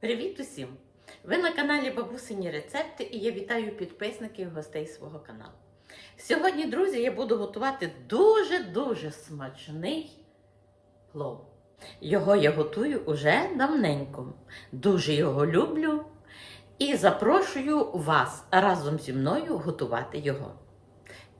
Привіт усім! Ви на каналі Бабусині Рецепти і я вітаю підписників і гостей свого каналу. Сьогодні, друзі, я буду готувати дуже-дуже смачний плов. Його я готую уже давненько. Дуже його люблю і запрошую вас разом зі мною готувати його.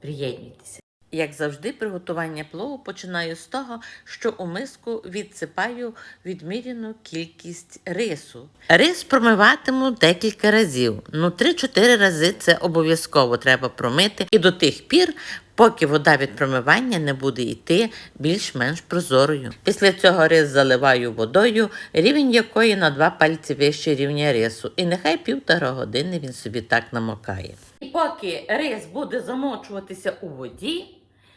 Приєднуйтеся! Як завжди, приготування плову починаю з того, що у миску відсипаю відміряну кількість рису. Рис промиватиму декілька разів. Ну, 3-4 рази це обов'язково треба промити. І до тих пір, поки вода від промивання не буде йти більш-менш прозорою. Після цього рис заливаю водою, рівень якої на два пальці вище рівня рису. І нехай півтора години він собі так намокає. І поки рис буде замочуватися у воді,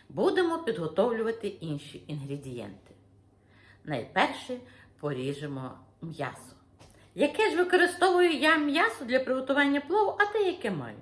будемо підготовлювати інші інгредієнти. Найперше поріжемо м'ясо. Яке ж використовую я м'ясо для приготування плову, а те, яке маю?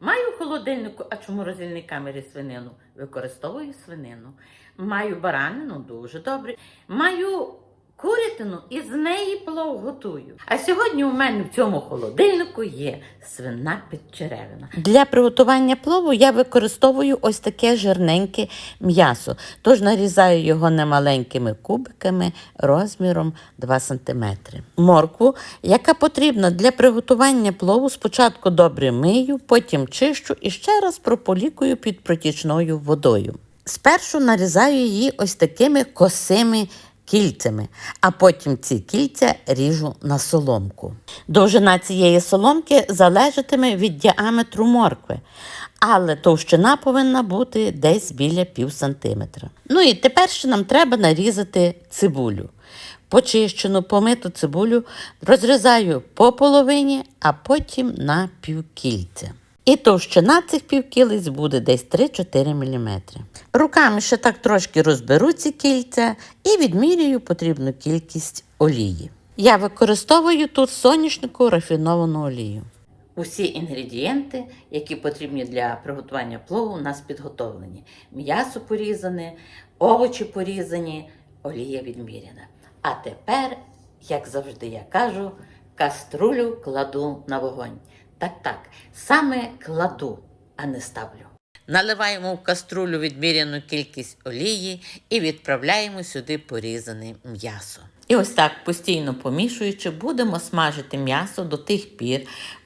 Маю в холодильнику, а чому роздільній камері свинину? Використовую свинину. Маю баранину, дуже добре. Маю курятину і з неї плов готую. А сьогодні у мене в цьому холодильнику є свина підчеревина. Для приготування плову я використовую ось таке жирненьке м'ясо. Тож нарізаю його немаленькими кубиками розміром 2 см. Моркву, яка потрібна для приготування плову, спочатку добре мию, потім чищу і ще раз прополікую під протічною водою. Спершу нарізаю її ось такими косими кільцями, а потім ці кільця ріжу на соломку. Довжина цієї соломки залежатиме від діаметру моркви, але товщина повинна бути десь біля пів сантиметра. Ну і тепер ще нам треба нарізати цибулю. Почищену помиту цибулю розрізаю по половині, а потім на півкільця. І товщина цих півкілиць буде десь 3-4 мм. Руками ще так трошки розберу ці кільця і відмірюю потрібну кількість олії. Я використовую тут соняшнику рафіновану олію. Усі інгредієнти, які потрібні для приготування плову, у нас підготовлені. М'ясо порізане, овочі порізані, олія відміряна. А тепер, як завжди я кажу, каструлю кладу на вогонь. Так, так, саме кладу, а не ставлю. Наливаємо в каструлю відміряну кількість олії і відправляємо сюди порізане м'ясо. І ось так, постійно помішуючи, будемо смажити м'ясо до тих пір,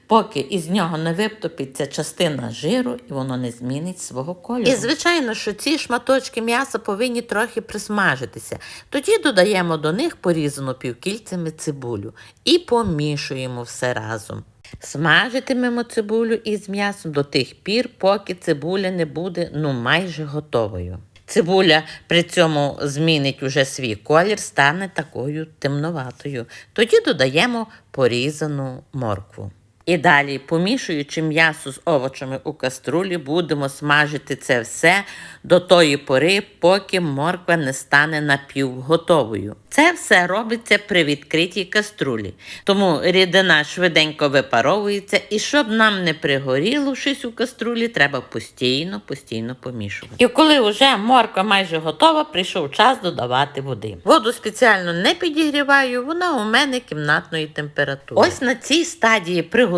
поки із нього не виптопиться частина жиру і воно не змінить свого кольору. І звичайно, що ці шматочки м'яса повинні трохи присмажитися. Тоді додаємо до них порізану півкільцями цибулю і помішуємо все разом. Смажитимемо цибулю із м'ясом до тих пір, поки цибуля не буде ну майже готовою. Цибуля при цьому змінить уже свій колір, стане такою темноватою. Тоді додаємо порізану моркву. І далі, помішуючи м'ясо з овочами у каструлі, будемо смажити це все до тої пори, поки морква не стане напівготовою. Це все робиться при відкритій каструлі, тому рідина швиденько випаровується, і щоб нам не пригоріло щось у каструлі, треба постійно, постійно помішувати. І коли вже морква майже готова, прийшов час додавати води. Воду спеціально не підігріваю, вона у мене кімнатної температури. Ось на цій стадії приготування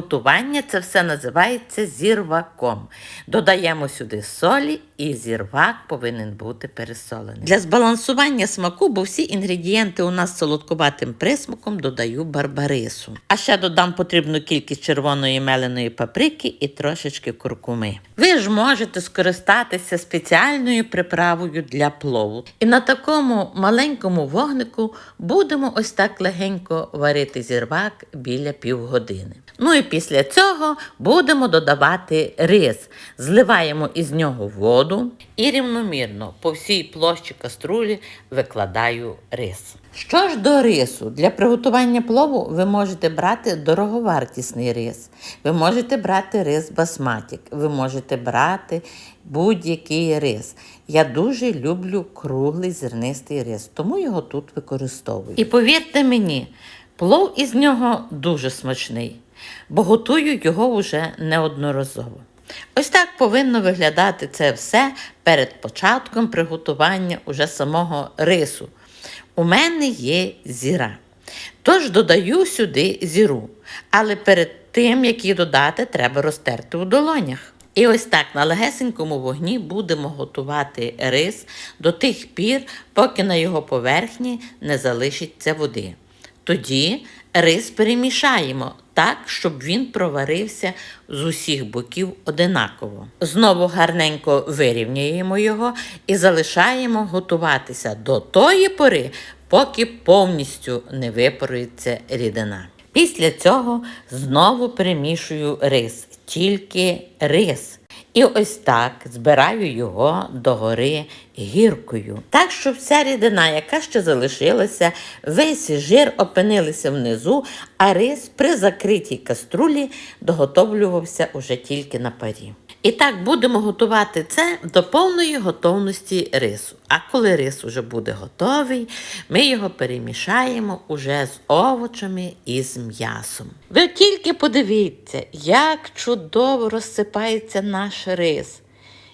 це все називається зірваком. Додаємо сюди солі, і зірвак повинен бути пересолений. Для збалансування смаку, бо всі інгредієнти у нас з солодкуватим присмаком додаю барбарису. А ще додам потрібну кількість червоної меленої паприки і трошечки куркуми. Ви ж можете скористатися спеціальною приправою для плову. І на такому маленькому вогнику будемо ось так легенько варити зірвак біля півгодини. Ну і після цього будемо додавати рис. Зливаємо із нього воду і рівномірно по всій площі каструлі викладаю рис. Що ж до рису, для приготування плову ви можете брати дороговартісний рис, ви можете брати рис басматік, ви можете брати будь-який рис. Я дуже люблю круглий зернистий рис, тому його тут використовую. І повірте мені, плов із нього дуже смачний, бо готую його вже неодноразово. Ось так повинно виглядати це все перед початком приготування уже самого рису. У мене є зіра. Тож додаю сюди зіру. Але перед тим, як її додати, треба розтерти у долонях. І ось так на легесенькому вогні будемо готувати рис до тих пір, поки на його поверхні не залишиться води. Тоді рис перемішаємо так, щоб він проварився з усіх боків одинаково. Знову гарненько вирівнюємо його і залишаємо готуватися до тої пори, поки повністю не випарується рідина. Після цього знову перемішую рис, тільки рис. І ось так збираю його догори гіркою. Так, щоб вся рідина, яка ще залишилася, весь жир опинилися внизу, а рис при закритій каструлі доготовлювався уже тільки на парі. І так будемо готувати це до повної готовності рису. А коли рис уже буде готовий, ми його перемішаємо уже з овочами і з м'ясом. Ви тільки подивіться, як чудово розсипається наш рис.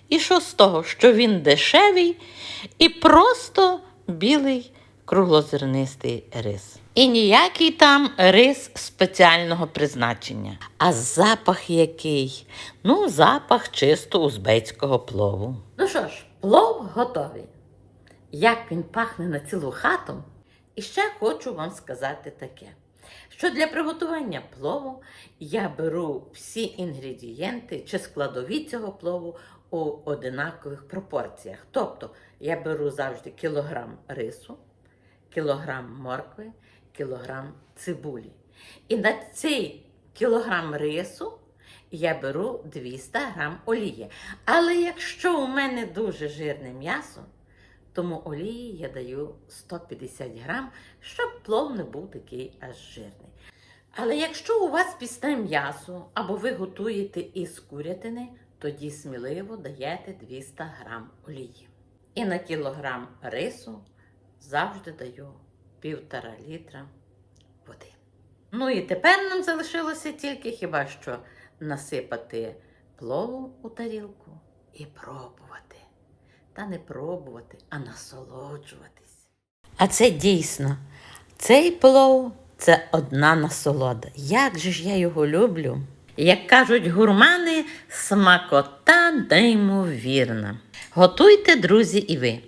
І що з того, що він дешевий і просто білий круглозернистий рис. І ніякий там рис спеціального призначення. А запах який? Ну, запах чисто узбецького плову. Ну що ж, плов готовий. Як він пахне на цілу хату. І ще хочу вам сказати таке, що для приготування плову я беру всі інгредієнти чи складові цього плову у одинакових пропорціях. Тобто я беру завжди кілограм рису, кілограм моркви, кілограм цибулі. І на цей кілограм рису я беру 200 грам олії. Але якщо у мене дуже жирне м'ясо, тому олії я даю 150 грам, щоб плов не був такий аж жирний. Але якщо у вас пісне м'ясо або ви готуєте із курятини, тоді сміливо даєте 200 грам олії. І на кілограм рису завжди даю півтора літра води. Ну і тепер нам залишилося тільки хіба що насипати плову у тарілку і пробувати. Та не пробувати, а насолоджуватись. А це дійсно, цей плов це одна насолода. Як же ж я його люблю? Як кажуть гурмани, смакота неймовірна. Готуйте, друзі, і ви.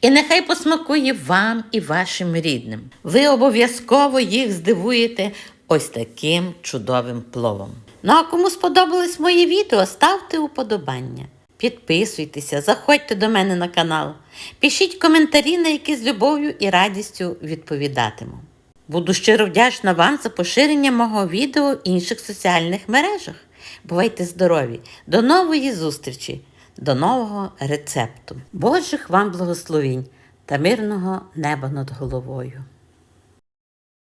І нехай посмакує вам і вашим рідним. Ви обов'язково їх здивуєте ось таким чудовим пловом. Ну а кому сподобалось моє відео, ставте уподобання. Підписуйтеся, заходьте до мене на канал, пишіть коментарі, на які з любов'ю і радістю відповідатиму. Буду щиро вдячна вам за поширення мого відео в інших соціальних мережах. Бувайте здорові! До нової зустрічі, до нового рецепту. Божих вам благословінь та мирного неба над головою!